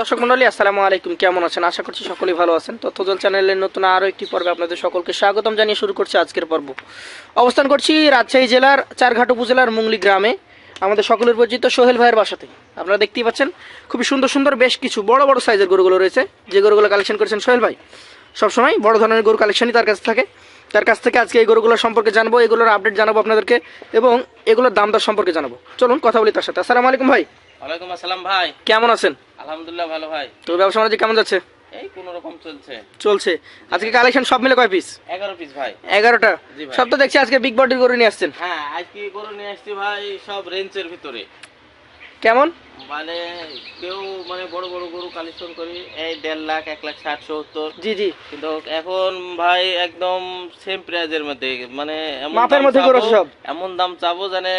দর্শক মন্ডলী আসসালামু আলাইকুম। কেমন আছেন? আশা করছি সকলেই ভালো আছেন। তথ্যজল চ্যানেলের নতুন আরও একটি পর্বে আপনাদের সকলকে স্বাগতম জানিয়ে শুরু করছি আজকের পর্ব। অবস্থান করছি রাজশাহী জেলার চারঘাট উপজেলার মুংলি গ্রামে আমাদের সকলের পরিচিত সোহেল ভাইয়ের বাসাতে আপনারা দেখতেই পাচ্ছেন খুবই সুন্দর সুন্দর বেশ কিছু বড় বড় সাইজের গরুগুলো রয়েছে। যে গরুগুলো কালেকশন করেছেন সোহেল ভাই সবসময় বড় ধরনের গরু কালেকশনই তার কাছে থাকে। তার কাছ থেকে আজকে এই গরুগুলো সম্পর্কে জানব এগুলোর আপডেট জানাব আপনাদেরকে এবং এগুলোর দাম দর সম্পর্কে জানাব। চলুন কথা বলি তার সাথে। আসসালামু আলাইকুম ভাই। ওয়ালাইকুম আসসালাম ভাই। কেমন আছেন? আলহামদুলিল্লাহ ভালো ভাই। তো ব্যবসা বাণিজ্য কেমন যাচ্ছে? এই কোন রকম চলছে। চলছে। আজকে কালেকশন সব মিলে কয় পিস এগারো পিস ভাই। এগারোটা? জি ভাই। সব তো দেখছি আজকে বিগ বডির গরু নিয়ে আসছেন। হ্যাঁ আজকে গরু নিয়ে আসছি ভাই সব রেঞ্জের ভিতরে। কেমন? মানে কেউ মানে বড় বড় গরু কালেকশন করি এই দেড় লাখ এক লাখ ষাট সত্তর। জি জি। কিন্তু এখন ভাই একদম সেম প্রাইজের মধ্যে মানে মাপের মধ্যে গরু সব। এমন দাম চাবো জানে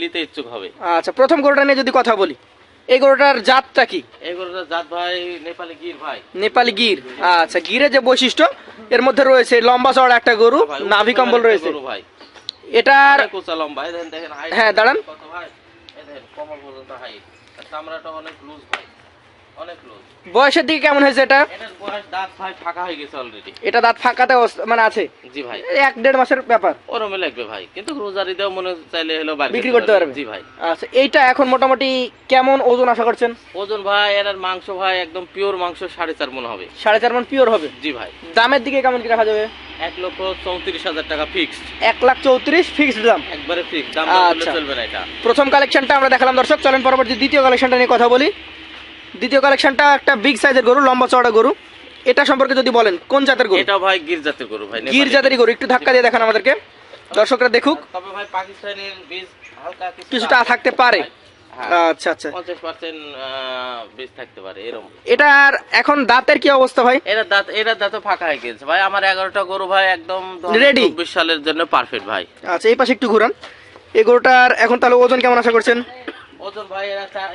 নিতে ইচ্ছুক হবে। আচ্ছা প্রথম গরুটা নিয়ে যদি কথা বলি। এই গরুটার জাতটা কি? এই গরুটার জাত ভাই নেপালি গির ভাই। নেপালি গির। আচ্ছা গিরের যে বৈশিষ্ট্য এর মধ্যে রয়েছে লম্বা চড় একটা গরু নাভি কম্বল রয়েছে। ভাই। এটার কোচা লম্বা দেখেন হ্যাঁ, দাঁড়ান। কত ভাই? এই দেখেন কমর পর্যন্ত হাইট চামড়াটা অনেক লুজ ভাই। বয়সের দিকে কেমন হয়েছে এটা? দাঁত ভাই ফাঁকা হয়ে গেছে অলরেডি এটা দাঁত ফাঁকাতে মানে আছে? জি ভাই। এক দেড় মাসের ব্যাপার। ওরমে লাগবে ভাই। কিন্তু রোজারি দেও মনে চাইলে হলো বিক্রি করতে পারবে? জি ভাই। আচ্ছা এইটা এখন মোটামুটি কেমন ওজন আশা করছেন? ওজন ভাই এটার মাংস ভাই একদম পিওর মাংস সাড়ে চার মন হবে। সাড়ে চার মন পিওর হবে? জি ভাই। দামের দিকে কেমন কি রাখা যাবে? এক লক্ষ চৌত্রিশ হাজার টাকা ফিক্সড এক লাখ চৌত্রিশ ফিক্সড দাম। একবারে ফিক্সড দাম আচ্ছা। চলবে না এটা। প্রথম কালেকশনটা আমরা দেখালাম দর্শক চলেন পরবর্তী দ্বিতীয় কালেকশনটা নিয়ে কথা বলি। দ্বিতীয় কালেকশনটা একটা বিগ সাইজের গরু লম্বা চড়া গরু। এটা সম্পর্কে যদি বলেন কোন জাতের গরু? এটা ভাই গির জাতের গরু ভাই গির। জাতেরই গরু একটু ধাক্কা দিয়ে দেখান আমাদেরকে। দর্শকরা দেখুক। তবে ভাই পাকিস্তানের বীজ হালকা কিছুটা থাকতে পারে। হ্যাঁ। আচ্ছা আচ্ছা। পঞ্চাশ পার্সেন্ট বীজ থাকতে পারে এরকম এটার এখন দাঁতের কি অবস্থা ভাই? এটা দাঁত এটা দাঁত ফাঁকা হয়ে গেছে। ভাই আমার এগারোটা গরু ভাই একদম Ready? চব্বিশ সালের জন্য পারফেক্ট ভাই। আচ্ছা এই পাশে একটু ঘুরান। এই গরুটার এখন তাহলে ওজন কেমন আশা করছেন? ওজন ভাই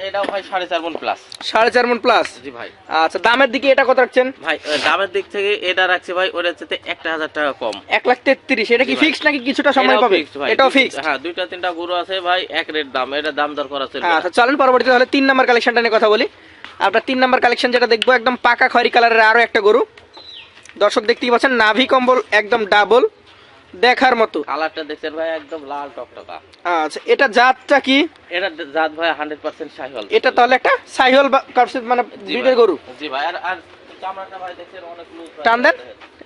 এটাও ভাই সাড়ে চার মন প্লাস সাড়ে চার মন প্লাস জি ভাই। আচ্ছা দামের দিকে এটা কত রাখছেন? ভাই দামের দিক থেকে এটা রাখছে ভাই ওটা হচ্ছে একটা হাজার টাকা কম। এক লাখ তেত্রিশ এটা কি নাকি কিছুটা সময় এটাও পাবে? এটাও দুই- হ্যাঁ দুইটা তিনটা গরু আছে ভাই এক রেট দাম এটা দাম দর করা চলবে আচ্ছা চলেন পরবর্তীতে তাহলে তিন নাম্বার কালেকশনটা নিয়ে কথা বলি। আমরা তিন নাম্বার কালেকশন যেটা দেখব একদম পাকা খয়রি কালারের আরও একটা গরু। দর্শক দেখতেই পাচ্ছেন নাভি কম্বল একদম ডাবল দেখার মতো। কালারটা দেখছেন ভাই একদম লাল টকটকা। আচ্ছা এটা জাতটা কি? এটা জাত ভাই 100% সাইহল। এটা তাহলে একটা সাইহল মানে জি ব্রিডের গরু? জি ভাই আর আর চামড়াটা ভাই দেখছেন অনেক লুজ টান দেন।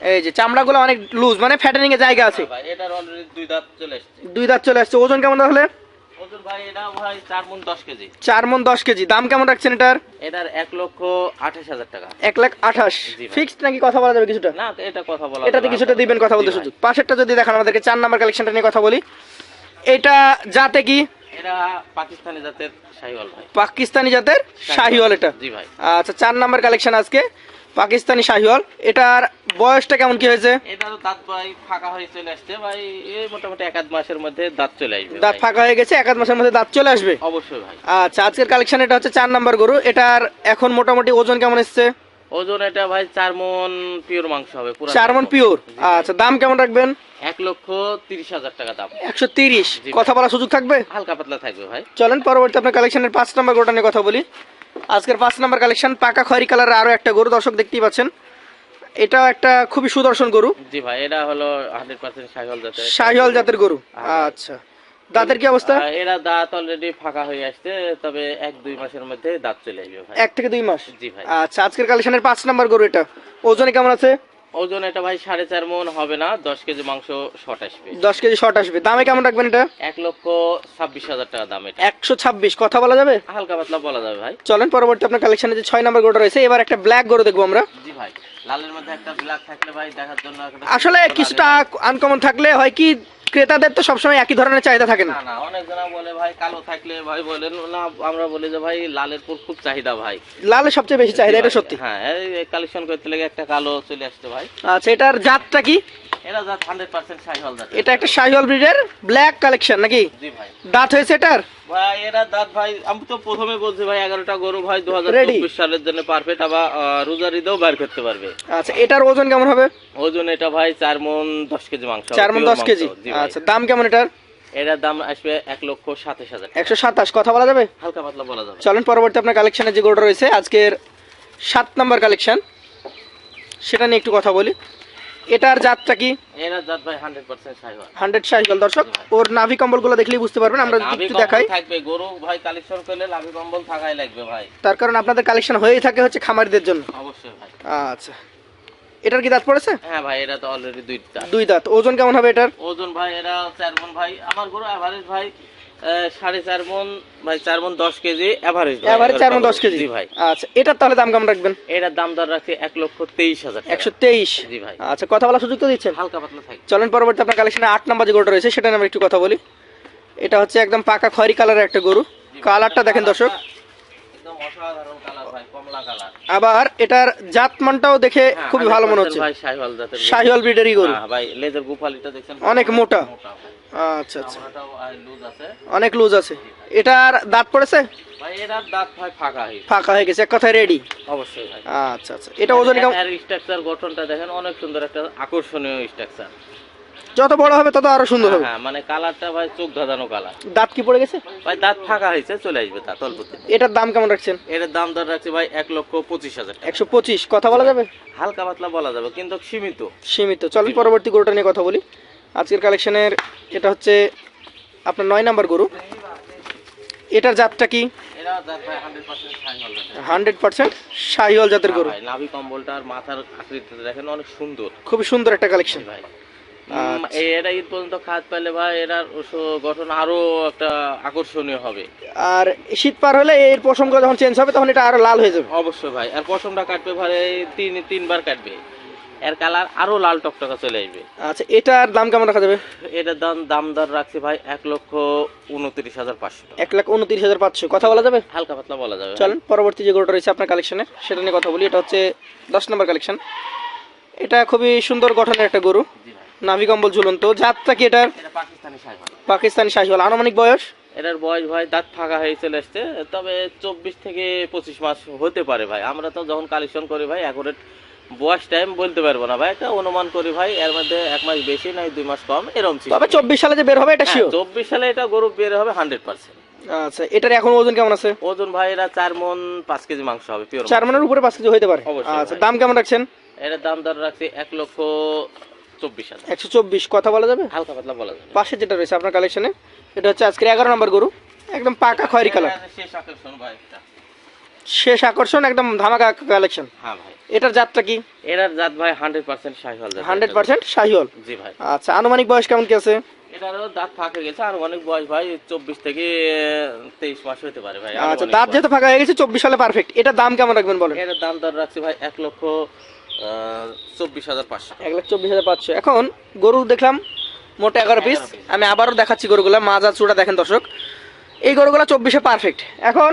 এই যে চামড়াগুলো অনেক লুজ মানে ফ্যাটেনিং এর জায়গা আছে। ভাই এটার অলরেডি দুই দাঁত চলে আসছে দুই দাঁত চলে আসছে ওজন কেমন তাহলে? ভাই এটা ভাই চার দশ কেজি। দাম কেমন রাখছেন এটার? এটার এক লক্ষ আঠাশ হাজার টাকা। এক লাখ আঠাশ। জি ভাই। ফিক্সড নাকি কথা বলা যাবে কিছুটা? না এটা কথা বলা এটাতে কিছুটা দিবেন কথা বলতে সুযোগ। পাশেরটা যদি দেখান আমাদেরকে চার নাম্বার কালেকশনটা নিয়ে কথা বলি। এটা জাতে কি? এটা পাকিস্তানি জাতের শাহিওয়াল ভাই। পাকিস্তানি জাতের শাহিওয়াল। এটা। জি ভাই। আচ্ছা চার নাম্বার কালেকশন আজকে। পাকিস্তানি শাহিওয়াল এটার বয়সটা কেমন কি হয়েছে? এটারও দাঁত ভাই ফাঁকা হয়ে চলে আসছে ভাই এই মোটামুটি এক আধ মাসের মধ্যে দাঁত চলে আসবে দাঁত ফাঁকা হয়ে গেছে এক আধ মাসের মধ্যে দাঁত চলে আসবে? অবশ্যই ভাই। আচ্ছা আজকের কালেকশন এটা হচ্ছে চার নাম্বার গরু এটার এখন মোটামুটি ওজন কেমন এসছে? ওজন এটা ভাই চার মন পিওর মাংস হবে পুরো চার মন পিওর আচ্ছা দাম কেমন রাখবেন? এক লক্ষ তিরিশ হাজার টাকা দাম। একশো তিরিশ। কথা বলার সুযোগ থাকবে? হালকা পাতলা থাকবে ভাই। চলেন পরবর্তী আপনার কালেকশনের পাঁচ নাম্বার গরুটা নিয়ে কথা বলি। আজকের পাঁচ নাম্বার কালেকশন পাকা খয়রি কালার আরও একটা গরু দর্শক দেখতেই পাচ্ছেন। এটা একটা খুবই সুদর্শন গরু। জি ভাই এটা হলো হান্ড্রেড পার্সেন্ট শাহিওয়াল জাতের শাহিওয়াল জাতের গরু। আচ্ছা। দাঁতের কি অবস্থা? এরা দাঁত অলরেডি ফাঁকা হয়ে আসছে তবে এক দুই মাসের মধ্যে দাঁত চলে আসবে ভাই। এক থেকে দুই মাস? জি ভাই। আচ্ছা আজকের কালেকশনের পাঁচ নাম্বার গরু এটা। ওজনে কেমন আছে? ওজন এটা ভাই সাড়ে চার মন হবে না দশ কেজি মাংস শর্ট আসবে। দশ কেজি শর্ট আসবে। দামে কেমন রাখবেন এটা? এক লক্ষ ছাব্বিশ হাজার টাকা দাম এটা। একশো ছাব্বিশ। কথা বলা যাবে? হালকা পাতলা বলা যাবে ভাই। চলেন পরবর্তী আপনার কালেকশনে যে ছয় নম্বর গরুটা রয়েছে এবার একটা ব্ল্যাক গরু দেখব আমরা। জি ভাই লালের মধ্যে একটা ব্ল্যাক থাকলে ভাই দেখার জন্য আসলে কিছুটা আনকমন থাকলে হয় কি ক্রেতাদের তো সবসময় একই ধরনের চাহিদা থাকে না। না না অনেক জনা বলে ভাই কালো থাকলে ভাই বলেন। না আমরা বলি যে ভাই লালের পুর খুব চাহিদা ভাই। লালের সবচেয়ে বেশি চাহিদা এটা সত্যি। হ্যাঁ এই কালেকশন করতে লাগে একটা কালো চলে আসছে ভাই। আচ্ছা এটার জাতটা কি? এটা জাত 100% শাহিওয়াল জাত এটা একটা শাহিওয়াল ব্রিডের ব্ল্যাক কালেকশন নাকি? জি ভাই। দাঁত হয়েছে এটার? ভাই এরা দাঁত ভাই আমি তো প্রথমে বলছি ভাই এগারোটা গরু ভাই দু সালের জন্য পারফেক্ট আবার রোজার ঈদেও বার করতে পারবে। আচ্ছা এটার ওজন কেমন হবে? ওজন এটা ভাই চার মন দশ কেজি মাংস চার মন দশ কেজি? আচ্ছা দাম কেমন এটার? এটার দাম আসবে এক লক্ষ সাতাশ হাজার একশো সাতাশ কথা বলা যাবে? হালকা পাতলা বলা যাবে। চলেন পরবর্তী আপনার কালেকশনে যে গরুটা রয়েছে আজকের সাত নাম্বার কালেকশন সেটা নিয়ে একটু কথা বলি। এটার জাতটা কি? এরা জাত ভাই হান্ড্রেড পার্সেন্ট সাইওয়াল হান্ড্রেড সাইকেল দর্শক। ওর নাভি কম্বলগুলো দেখলেই বুঝতে পারবেন আমরা একটু দেখাই। থাকবে গরু ভাই কালেকশন করলে লাভি কম্বল থাকাই লাগবে ভাই। তার কারণ আপনাদের কালেকশন হয়েই থাকে হচ্ছে খামারিদের জন্য। অবশ্যই ভাই। আচ্ছা। এটার কি দাঁত পড়েছে? হ্যাঁ ভাই এটা তো অলরেডি দুই দাঁত। দুই দাঁত। ওজন কেমন হবে এটার? ওজন ভাই এরা চার মন ভাই। আমার গরু অ্যাভারেজ ভাই সাড়ে চার মন ভাই চার মন দশ কেজি অ্যাভারেজ এভারেজ চার মন দশ কেজি? ভাই। আচ্ছা এটার তাহলে দাম কেমন রাখবেন? এটার দাম দর রাখছি এক লক্ষ তেইশ হাজার একশো তেইশ? জি ভাই। আচ্ছা কথা বলার সুযোগ তো দিচ্ছেন? হালকা পাতলা থাকে। চলেন পরবর্তী আপনার কালেকশনে আট নম্বর যে গরুটা রয়েছে সেটা নিয়ে একটু কথা বলি। এটা হচ্ছে একদম পাকা খয়রি কালারের একটা গরু। কালারটা দেখেন দর্শক। একদম অসাধারণ কালার ভাই। আবার এটার জাতমানটাও দেখে খুবই ভালো মনে হচ্ছে। শাহিওয়াল। ব্রিডেরই গরু। হ্যাঁ, ভাই লেজের গুফালিটা দেখছেন? অনেক মোটা। আচ্ছা আচ্ছা। লুজ আছে। অনেক লুজ আছে। এটার দাঁত পড়েছে? ফাঁকা হয়ে গেছে। এক কথায় রেডি অবশ্যই আচ্ছা আচ্ছা। এটা ওজন স্ট্রাকচার গঠনটা দেখেন অনেক সুন্দর একটা আকর্ষণীয় স্ট্রাকচার যত বড় হবে তত আরও সুন্দর হবে। হ্যাঁ মানে কালারটা ভাই চোখ ধাঁধানো কালার। দাঁত কি পড়ে গেছে? ভাই দাঁত ফাঁকা হয়েছে চলে আসবে দাঁত অল্পতে এটার দাম কেমন রাখছেন? এটার দাম দর রাখছে ভাই এক লক্ষ পঁচিশ হাজার একশো পঁচিশ কথা বলা যাবে? হালকা পাতলা বলা যাবে কিন্তু সীমিত। সীমিত। চলেন পরবর্তী গরুটা নিয়ে কথা বলি। আজকের কালেকশনের এটা হচ্ছে আপনার নয় নাম্বার গরু। এটার জাতটা কি? হান্ড্রেড পার্সেন্ট শাহিওয়াল জাতের গরু। ভাই নাভি কম্বলটার মাথার আকৃতিটা দেখেন অনেক সুন্দর। খুবই সুন্দর একটা কালেকশন ভাই। এরা ঈদ পর্যন্ত খাত পেলে ভাই স- গঠন আরও একটা আকর্ষণীয় হবে। আর শীত পার হলে এর যখন চেঞ্জ হবে তখন এটা আরও লাল হয়ে যাবে। অবশ্যই ভাই আর পশমটা কাটবে ভাই তিন তিনবার কাটবে। এর কালার আরও লাল টকটকা চলে আসবে। আচ্ছা এটার দাম কেমন রাখা যাবে? এটার দাম দাম দর রাখছে ভাই এক লক্ষ উনত্রিশ হাজার পাঁচশো এক লাখ উনত্রিশ হাজার পাঁচশো। কথা বলা যাবে? হালকা পাতলা বলা যাবে। চলেন পরবর্তী যে গরুটা রয়েছে আপনার কালেকশনে সেটা নিয়ে কথা বলি। এটা হচ্ছে দশ নম্বর কালেকশন এটা খুবই সুন্দর গঠনের একটা গরু। নাভি কম্বল ঝুলন্ত জাতটা কি এটার? পাকিস্তানি শাহিওয়াল। আনুমানিক বয়স? এটার বয়স ভাই দাঁত ফাঁকা হয়ে চলে আসছে তবে চব্বিশ থেকে পঁচিশ মাস হতে পারে ভাই। আমরা তো যখন কালেকশন করি ভাই অ্যাকুরেট বয়স টাইম বলতে পারব না ভাই। একটা অনুমান করি ভাই এর মধ্যে এক মাস বেশি নাই দুই মাস কম এরকম ছিল তবে চব্বিশ সালে যে বের হবে এটা শিওর চব্বিশ সালে এটা গরু বের হবে হান্ড্রেড পার্সেন্ট আচ্ছা এটার এখন ওজন কেমন আছে? ওজন ভাই এরা চার মন পাঁচ কেজি মাংস হবে পিওর চার মনের উপরে পাঁচ কেজি হইতে পারে। আচ্ছা দাম কেমন রাখছেন? এটার দাম দর রাখছি এক লক্ষ চব্বিশ হাজার। একশো চব্বিশ কথা বলা যাবে? হালকা পাতলা বলা যাবে। পাশে যেটা রয়েছে আপনার কালেকশনে এটা হচ্ছে আজকের এগারো নম্বর গরু একদম পাকা খয়েরি কালার। শেষ আকর্ষণ ভাই শেষ আকর্ষণ একদম ধামাকা কালেকশন। হ্যাঁ ভাই। এটার জাতটা কি? এটার জাত ভাই হান্ড্রেড পার্সেন্ট শাহিওয়াল জাত হান্ড্রেড পার্সেন্ট শাহিওয়াল? জি ভাই। আচ্ছা আনুমানিক বয়স কেমন কি আছে? এটারও দাঁত ফাঁকে গেছে আর অনেক বয়স ভাই চব্বিশ থেকে তেইশ মাস হতে পারে ভাই আচ্ছা দাঁত। যেহেতু ফাঁকা হয়ে গেছে চব্বিশ সালে পারফেক্ট এটার দাম কেমন রাখবেন বলেন? এটার দাম দর রাখছি ভাই এক লক্ষ চব্বিশ হাজার পাঁচশো। এক লাখ চব্বিশ হাজার পাঁচশো। এখন গরু দেখলাম মোট এগারো পিস আমি আবারও দেখাচ্ছি গরুগুলা মাজা চূড়া দেখেন দর্শক। এই গরুগুলো চব্বিশে পারফেক্ট এখন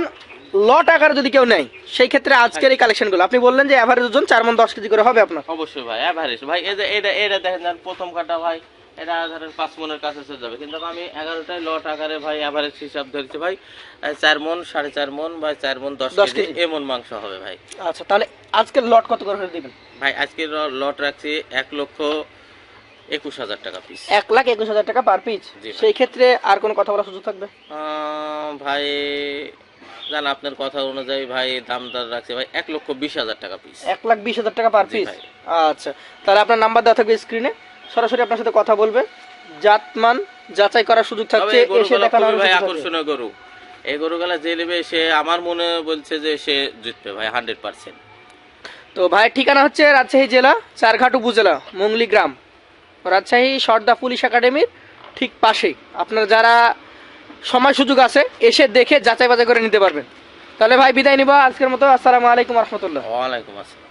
লট আকার যদি কেউ নেয় সেই ক্ষেত্রে আজকের এই কালেকশনগুলো আপনি বললেন যে অ্যাভারেজ ওজন চার মন দশ কেজি করে হবে আপনার। অবশ্যই ভাই অ্যাভারেজ ভাই এটা এটা দেখেন প্রথম কাটা ভাই এটা ধরেন পাঁচ মনের কাছে চলে যাবে। কিন্তু আমি এগারোটায় লট আকারে ভাই অ্যাভারেজ হিসাব ধরছি ভাই চার মন সাড়ে চার মন বা চার মন দশ দশ কেজি। এমন মাংস হবে ভাই। আচ্ছা তাহলে আজকের লট কত করে দিবেন? ভাই আজকের লট রাখছি এক লক্ষ একুশ হাজার টাকা পিস এক লাখ একুশ হাজার টাকা পার পিস সেই ক্ষেত্রে আর কোনো কথা বলার সুযোগ থাকবে? ভাই জান আপনার কথা অনুযায়ী ভাই দাম দর রাখছি ভাই এক লক্ষ বিশ হাজার টাকা পিস এক লাখ বিশ হাজার টাকা পার পিস আচ্ছা তাহলে আপনার নাম্বার দেওয়া থাকবে স্ক্রিনে সরাসরি আপনার সাথে কথা বলবে। জাতমান যাচাই করার সুযোগ থাকছে এসে দেখানোর ভাই সুযোগ আকর্ষণীয় গরু। এই গরুগুলা যে নেবে সে আমার মনে বলছে যে সে জিতবে ভাই হান্ড্রেড পার্সেন্ট। তো ভাই ঠিকানা হচ্ছে রাজশাহী জেলা চারঘাট উপজেলা মঙ্গলি গ্রাম। রাজশাহী সর্দা পুলিশ একাডেমির ঠিক পাশেই। আপনার যারা সময় সুযোগ আছে এসে দেখে যাচাই বাছাই করে নিতে পারবেন। তাহলে ভাই বিদায় নিবা। আজকের মতো আসসালামু আলাইকুম রহমতুল্লাহ। ওয়ালাইকুম আসসালাম।